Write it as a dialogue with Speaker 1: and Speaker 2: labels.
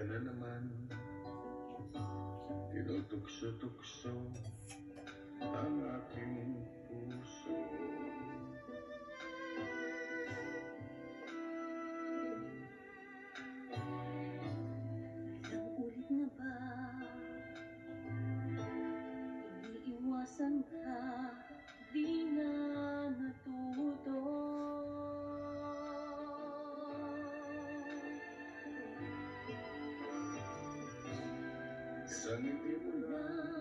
Speaker 1: ka na naman. Tinutukso-tukso ang aking puso.
Speaker 2: Ilang ulit na ba? Iniiwasan ka
Speaker 1: Sangat.